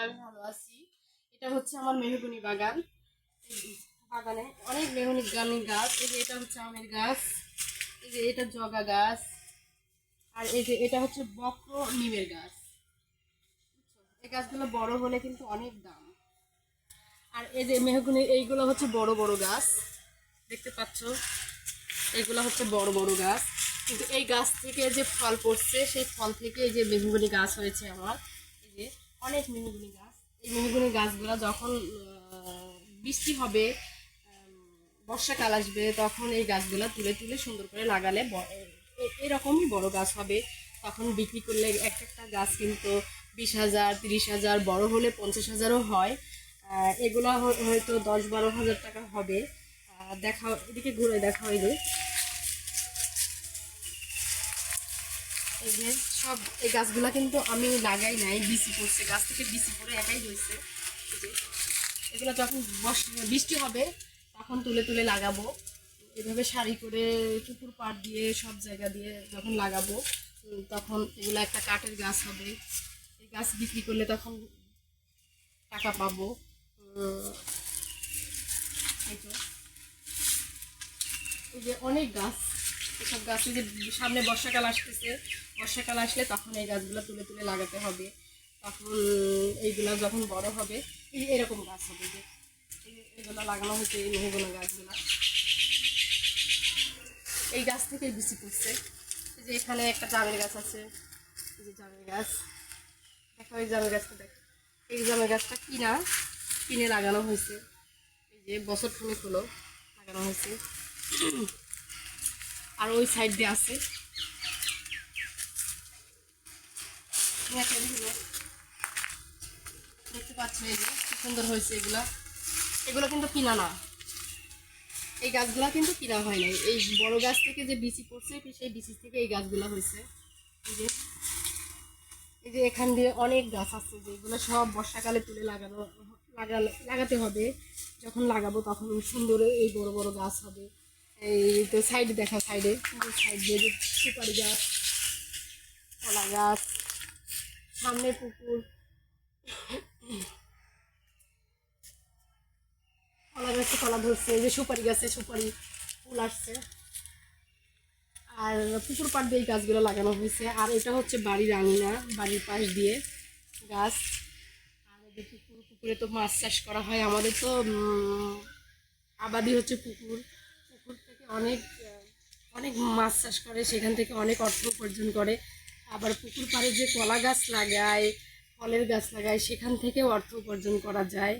আমি ভালো আছি। এটা হচ্ছে আমার মেহগুনি বাগান। বাগানে অনেক মেহগুনি গানি গাছ। এই যে এটা হচ্ছে আমের গাছ। এই যে এটা জগা গাছ। আর এই যে এটা হচ্ছে বক্র নিমের গাছ। এই গাছগুলো বড় হলে কিন্তু অনেক দাম। আর এই যে মেহগুনি, এইগুলো হচ্ছে বড় বড় গাছ। দেখতে পাচ্ছ? এগুলো হচ্ছে বড় বড় গাছ। কিন্তু এই গাছ থেকে যে ফল পড়ছে, সেই ফল থেকে এই যে মেহগুনি গাছ হয়েছে আমার। এই যে অনেক মেহগুনি গাছ। এই মেহগুনি গাছগুলো যখন বৃষ্টি হবে বর্ষাকাল আসবে, তখন এই গাছগুলো তুলে তুলে সুন্দর করে লাগালে এরকমই বড় গাছ হবে। তখন বিক্রি করলে এক একটা গাছ কিন্তু বিশ হাজার, তিরিশ হাজার, বড় হলে পঞ্চাশ হাজারও হয়। এগুলো হয়তো দশ বারো হাজার টাকা হবে। দেখা, এদিকে ঘুরে দেখা এই যে এই যে সব এই গাছগুলা কিন্তু আমি লাগাই নাই বিসি পড়ছে। গাছ থেকে বিসি পড়ে একাই হয়েছে। এগুলো যখন বৃষ্টি হবে, তখন তুলে তুলে লাগাবো। এভাবে শাড়ি করে পুকুর পাড় দিয়ে, সব জায়গা দিয়ে যখন লাগাবো, তখন এগুলো একটা কাঠের গাছ হবে। এই গাছ বিক্রি করলে তখন টাকা পাবো। এই যে অনেক গাছ। এসব গাছ যে সামনে বর্ষাকাল আসতেছে, বর্ষাকাল আসলে তখন এই গাছগুলো তুলে তুলে লাগাতে হবে। তখন এইগুলা যখন বড় হবে, এই এরকম গাছ হবে যে এগুলো লাগানো হয়েছে এই মেহগুলো গাছগুলা। এই গাছ থেকে বিচি পড়ছে যে এখানে একটা জামের গাছ আছে। এই যে জামের গাছ। দেখো এই জামের গাছটা দেখ। এই জামের গাছটা কিনা, কিনে লাগানো হয়েছে। এই যে বছর খানেক হলো লাগানো হয়েছে। আর ওই সাইড দিয়ে আছে। দেখতে পাচ্ছ এই যে সুন্দর হয়েছে এগুলা। এগুলো কিন্তু কিনা না। এই গাছগুলা কিন্তু কিনা হয় নাই। এই বড় গাছ থেকে যে বিচি পড়ছে, সেই বিচি থেকে এই গাছগুলা হয়েছে। এই যে এই যে এখান দিয়ে অনেক গাছ আছে, যেগুলো সব বর্ষাকালে তুলে লাগানো, লাগালে, লাগাতে হবে। যখন লাগাবো তখন সুন্দর এই বড় বড় গাছ হবে। এই তো সাইডে দেখা, সাইডে। সাইড দিয়ে সুপারি গাছ, কলা গাছ, সামনে পুকুর। কলা গাছে কলা ধরছে যে সুপারি গাছে সুপারি ফুল আসছে। আর পুকুর পাড় দিয়ে এই গাছগুলো লাগানো হয়েছে। আর এটা হচ্ছে বাড়ির আঙিনা, বাড়ির পাশ দিয়ে গাছ। আর পুকুর, পুকুরে তো মাছ চাষ করা হয়। আমাদের তো আবাদি হচ্ছে পুকুর। পুকুর থেকে অনেক অনেক মাছ চাষ করে, সেখান থেকে অনেক অর্থ উপার্জন করে। আবার পুকুর পাড়ে যে কলা গাছ লাগায়, ফলের গাছ লাগায়, সেখান থেকেও অর্থ উপার্জন করা যায়।